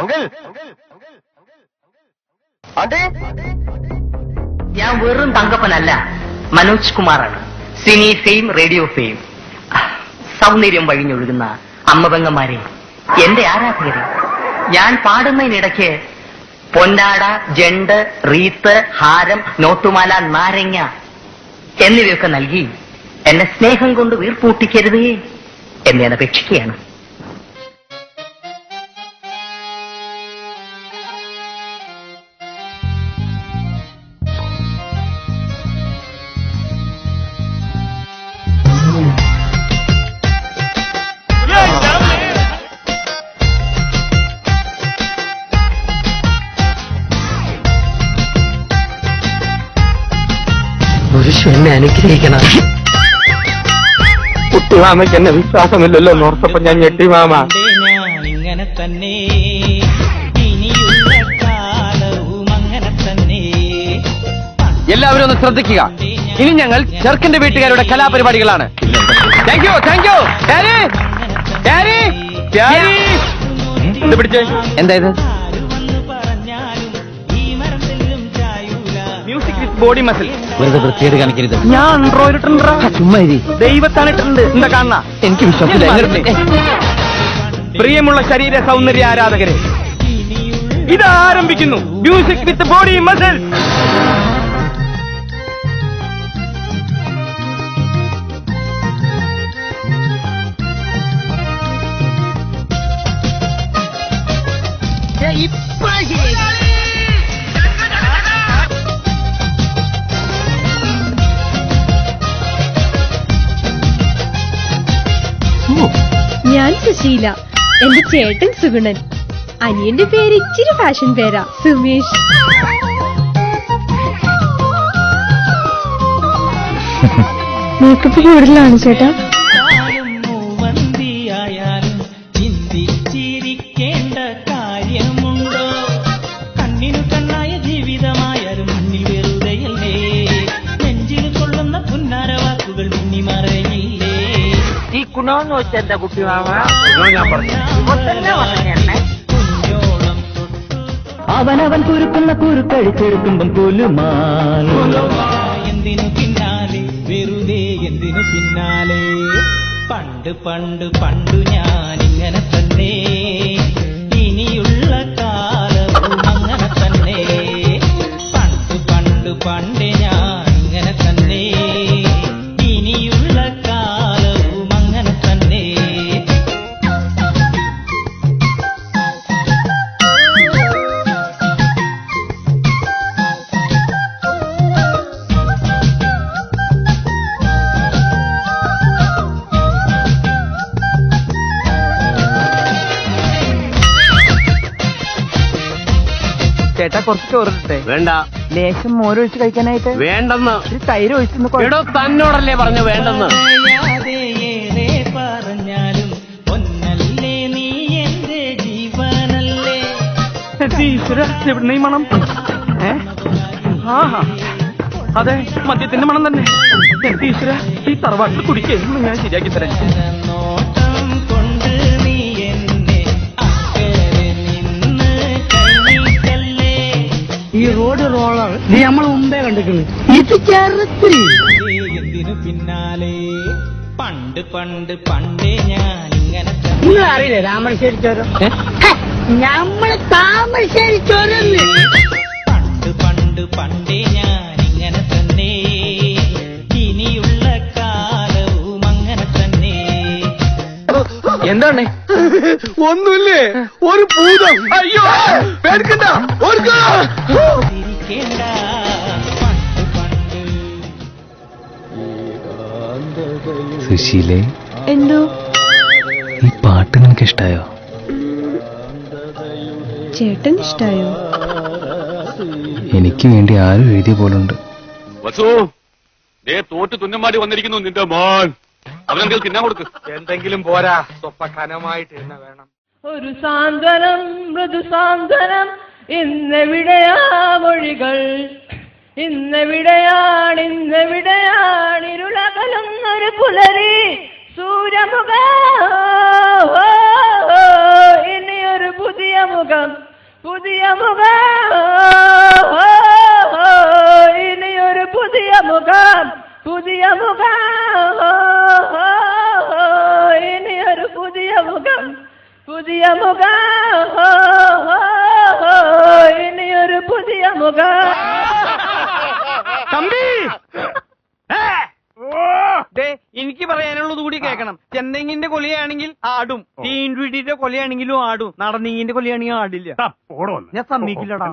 Uncle. ഞാൻ വെറും തങ്കപ്പനല്ല മനോജ് കുമാറാണ്. Cine fame radio fame. സൗന്ദര്യം വഴിഞ്ഞൊഴുകുന്ന അമ്മപെങ്ങന്മാരെ എന്റെ ആരാധകരെ. ഞാൻ പാടുന്നതിനിടയ്ക്ക് പൊന്നാട ജണ്ട് റീത്ത് ഹാരം നോട്ടുമാല നാരങ്ങ എന്നിവയൊക്കെ നൽകി എന്നെ സ്നേഹം കൊണ്ട് വീർപ്പൂട്ടിക്കരുതേ എന്നെ അപേക്ഷിക്കുകയാണ്. പുരുഷ എന്നെ അനുഗ്രഹിക്കണം. കുട്ടിമാമയ്ക്ക് എന്നെ വിശ്വാസമില്ലല്ലോ നോർത്തപ്പോ ഞാൻ ഞെട്ടി മാമ. ഞാൻ ഇങ്ങനെ തന്നെ. ഇനിയുള്ള കാലവും അങ്ങനെ തന്നെ. എല്ലാവരും ഒന്ന് ശ്രദ്ധിക്കുക. ഇനി ഞങ്ങൾ ചെറുക്കന്റെ വീട്ടുകാരുടെ കലാപരിപാടികളാണ്. Thank you thank you daddy പിടിച്ചേ? എന്താ ഇത്? ആര് വന്ന് പറഞ്ഞാലും ഈ മരത്തിലും ചായൂല. മ്യൂസിക് ഇസ് ബോഡി മസിൽ വെറുതെ വൃത്തിയേട് കാണിക്കരുത്. ഞാൻ ചുമ്മാ ഇരി. ദൈവത്താണ് ഇട്ടിട്ടുണ്ട്. എന്താ കാണുന്ന? എനിക്ക് വിശ്വാസമില്ല. പ്രിയമുള്ള ശരീര സൗന്ദര്യ ആരാധകരെ ഇത് ആരംഭിക്കുന്നു. മ്യൂസിക് വിത്ത് ബോഡി മസിൽ ഞാൻ സുശീല എന്റെ ചേട്ടൻ സുഗുണൻ. അനിയന്റെ പേര് ഇച്ചിരി ഫാഷൻ പേരാ സുമേഷ്. മേക്കപ്പ് കൂടുതലാണ് ചേട്ടാ? എന്താ കുട്ടി മാമ ഞാൻ പറഞ്ഞു. കുഞ്ഞോളം തൊട്ടു അവനവൻ കുരുക്കുന്ന കുരുക്കഴിച്ചെടുക്കുമ്പം കുലുമാൽ എന്തിനു പിന്നാലെ? വെറുതെ എന്തിനു പിന്നാലെ? പണ്ട് പണ്ട് പണ്ടു ഞാൻ ഇങ്ങനെ തന്നെ. ഇനിയുള്ള കാലവും അങ്ങനെ തന്നെ. പണ്ട് പണ്ട് പണ്ട് ഞാൻ ചേട്ടാ കുറച്ച് ചോറിട്ടെ വേണ്ട. ലേശം മോരൊഴിച്ച് കഴിക്കാനായിട്ട്. വേണ്ടെന്ന്. ഒരു തൈര് ഒഴിച്ചു എടോ തന്നോടല്ലേ പറഞ്ഞു വേണ്ടെന്ന്. ഈ മണം. ആഹാ അതെ മദ്യത്തിന്റെ മണം തന്നെ. എന്റെ ഈശ്വര ഈ തറവാട്ടിൽ കുടിക്കുന്നു ഞാൻ ശരിയാക്കി തരാം. നീ നമ്മൾ മുമ്പേ കണ്ടിട്ടുണ്ട്. ഇത് എന്തിനു പിന്നാലെ? പണ്ട് പണ്ട് പണ്ടേ ഞാൻ ഇങ്ങനെ നിങ്ങൾ അറിയില്ലേ രാമശ്ശേരി ചോരം നമ്മൾ താമരശ്ശേരി ചോരം പണ്ട് പണ്ട് പണ്ടേ ഞാൻ ഇങ്ങനെ തന്നെ. ഇനിയുള്ള കാലവും അങ്ങനെ തന്നെ. എന്താണ്? ഒന്നുമില്ലേ? ഒരു ഭൂതം അയ്യോ! പേടിക്കണ്ട. ഓർക്കോ ചിരിക്കേണ്ട സുശീലേ എന്തോ? ഈ പാട്ട് നിനക്ക് ഇഷ്ടായോ? ചേട്ടൻ ഇഷ്ടായോ? എനിക്ക് വേണ്ടി ആരും എഴുതിയ പോലുണ്ട്. വസു ദേ തോറ്റ് തുന്നമാടി വന്നിരിക്കുന്നു നിന്റെ മോൻ. അവനെന്തെങ്കിലും തിന്നാൻ കൊടുക്ക്. എന്തെങ്കിലും പോരാ. സ്വപ്പ കനമായിട്ട് തന്നെ വേണം. ഒരു സാന്ത്വനം മൃദു സാന്ത്വനം ഇന്നെവിടെയാ മൊഴികൾ? ഇന്നെവിടെയാണ് ഇന്നെവിടെയാണ് ഇരുളകലുന്നൊരു പുലരി? സൂര്യമുഖ. ഇനിയൊരു പുതിയ മുഖം. പുതിയ മുഖം. ഇനിയൊരു പുതിയ മുഖം. പുതിയ മുഖം. ഇനിയൊരു പുതിയ മുഖം. പുതിയ മുഖം. ഇനിയൊരു പുതിയ മുഖം. തമ്പി! ദേ, എനിക്ക് പറയാനുള്ളത് കൂടി കേൾക്കണം. ചെന്തെങ്ങിന്റെ കൊലയാണെങ്കിൽ ആടും. തീൻവീടിന്റെ കൊലയാണെങ്കിലും ആടും. നടന്നീങ്ങിന്റെ കൊലയാണെങ്കിൽ ആടില്ല. ഞാൻ സമ്മതിക്കില്ലടാ.